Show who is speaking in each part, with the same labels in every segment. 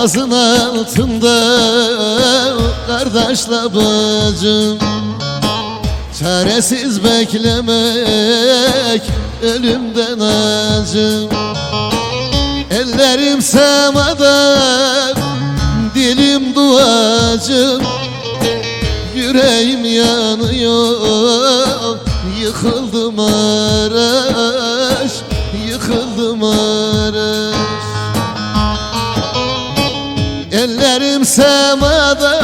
Speaker 1: Boğazın altında kardeşle bacım. Çaresiz beklemek ölümden acım. Ellerim semada dilim duacım. Yüreğim yanıyor Yıkıldım araş Yıkıldım araş semada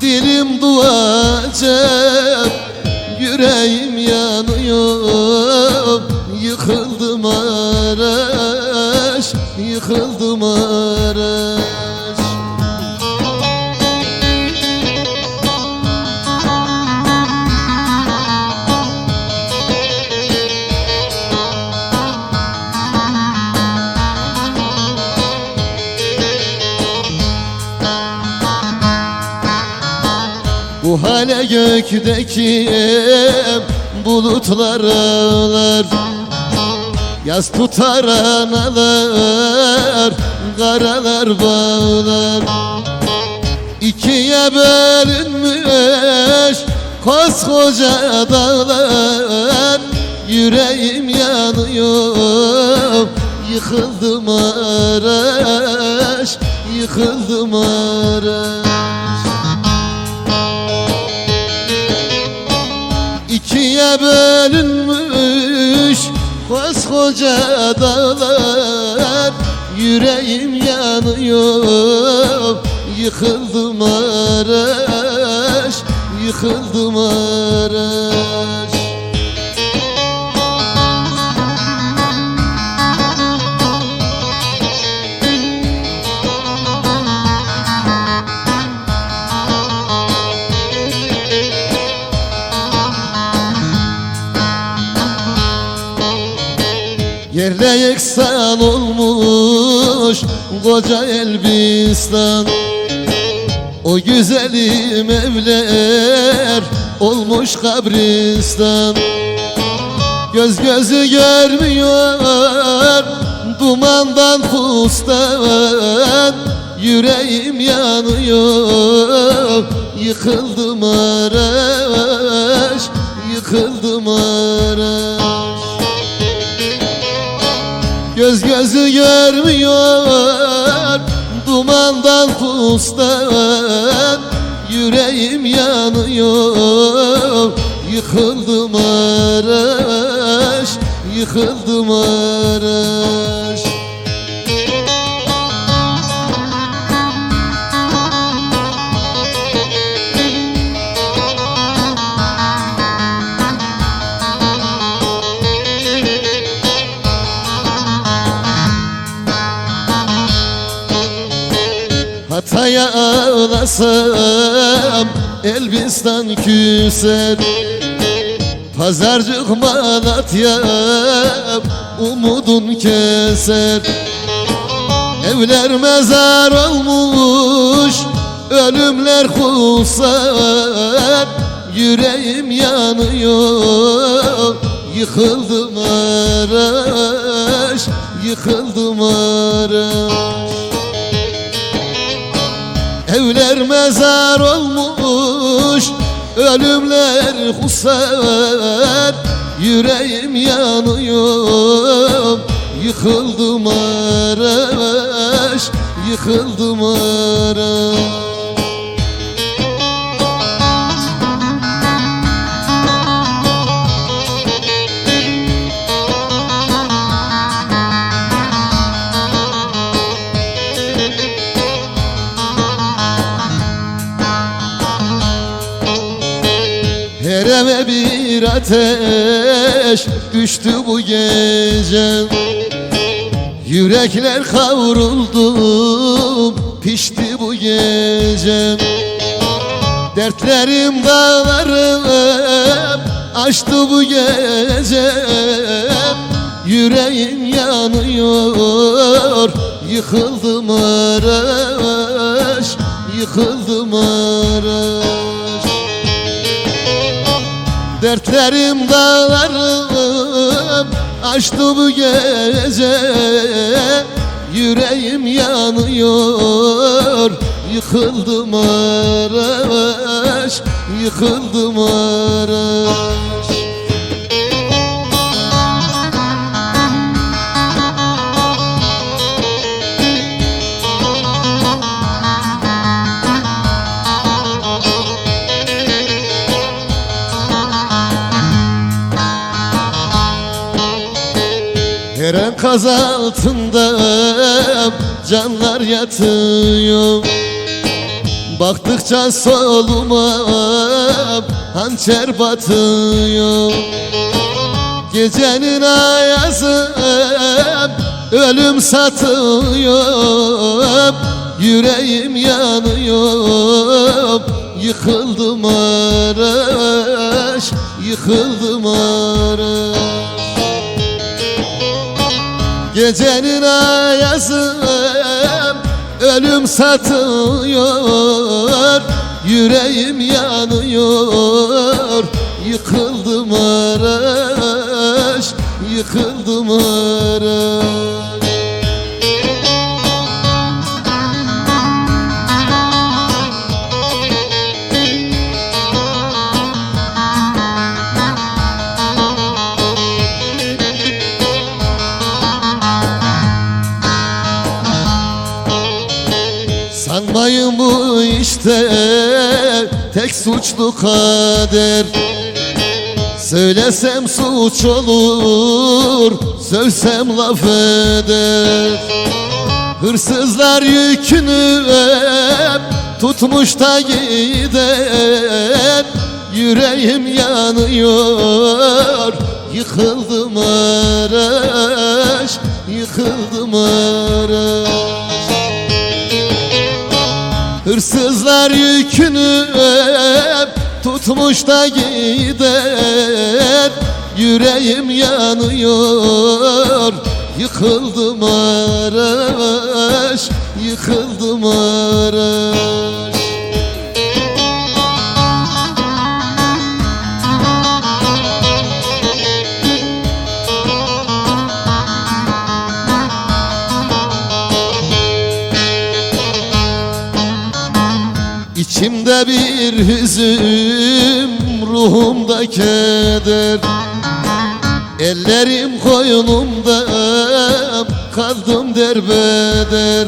Speaker 1: Dilim duacak Yüreğim yanıyor. Yıkıldım araş Yıkıldım gökteki bulutlar ağlar. Yaz tutar analar Karalar bağlar. İkiye bölünmüş Koskoca dağlar Yüreğim yanıyor. Yıkıldım araş Yıkıldım araş İkiye bölünmüş koskoca dağlar. Yüreğim yanıyor Yıkıldım araş Yıkıldım araş Yerle yeksan olmuş koca Elbistan. O güzelim evler olmuş kabristan. Göz gözü görmüyor dumandan pustan Yüreğim yanıyor yıkıldım araş Yıkıldım araş Göz gözü görmüyor Dumandan pustan Yüreğim yanıyor. Yıkıldım araş Yıkıldım araş ağlasam Elbistan küser Pazarcık Malatya Umudun keser. Evler mezar olmuş Ölümler kusar Yüreğim yanıyor Yıkıldım araş Yıkıldım araş Evler mezar olmuş Ölümler kusar Yüreğim yanıyor Yıkıldım araş Yıkıldım araş Hereme bir ateş düştü bu gece. Yürekler kavruldu pişti bu gece. Dertlerim dağlarım aştı bu gece. Yüreğim yanıyor Yıkıldım araş Yıkıldım araş Dertlerim dağlarım aştı bu gece. Yüreğim yanıyor Yıkıldım araş, yıkıldım araş Enkaz altında canlar yatıyor. Baktıkça soluma hançer batıyor. Gecenin ayazı ölüm satıyor. Yüreğim yanıyor. Yıkıldım araş, yıkıldım araş Gecenin ayazı ölüm satıyor Yüreğim yanıyor. Yıkıldım araş, yıkıldım araş tek suçlu kader. Söylesem suç olur, sövsem laf eder. Hırsızlar yükünü hep tutmuş da gider. Yüreğim yanıyor, yıkıldım araş, yıkıldım araş da gider Yüreğim yanıyor. Yıkıldım araş Yıkıldım araş İçimde bir hüzün, ruhumda keder. Ellerim koynumda, kaldım derbeder.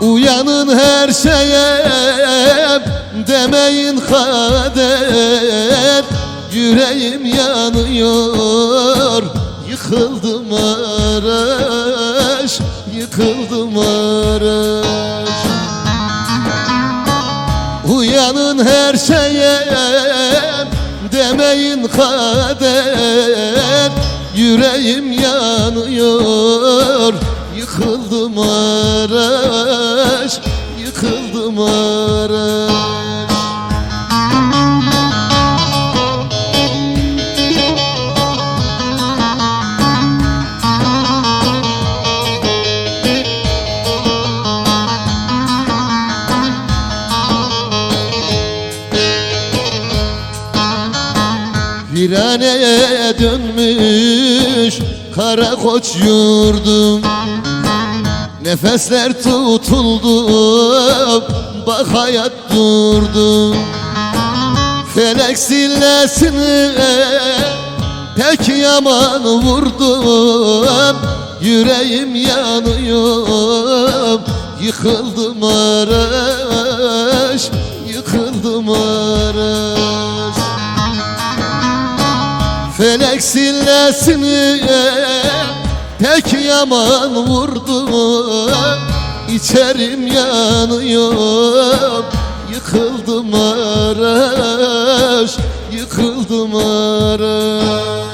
Speaker 1: Uyanın her şeye, demeyin kader. Yüreğim yanıyor, yıkıldım araş Yıkıldım araş Uyanın her şeye demeyin kader Yüreğim yanıyor Viraneye dönmüş kara koç yurdum. Nefesler tutuldu bak hayat durdu. Felek sillesini pek yaman vurdum. Yüreğim yanıyor Yıkıldım araş Yıkıldım araş Felek sillesini pek yaman vurdu İçerim yanıyor. Yıkıldım araş Yıkıldım araş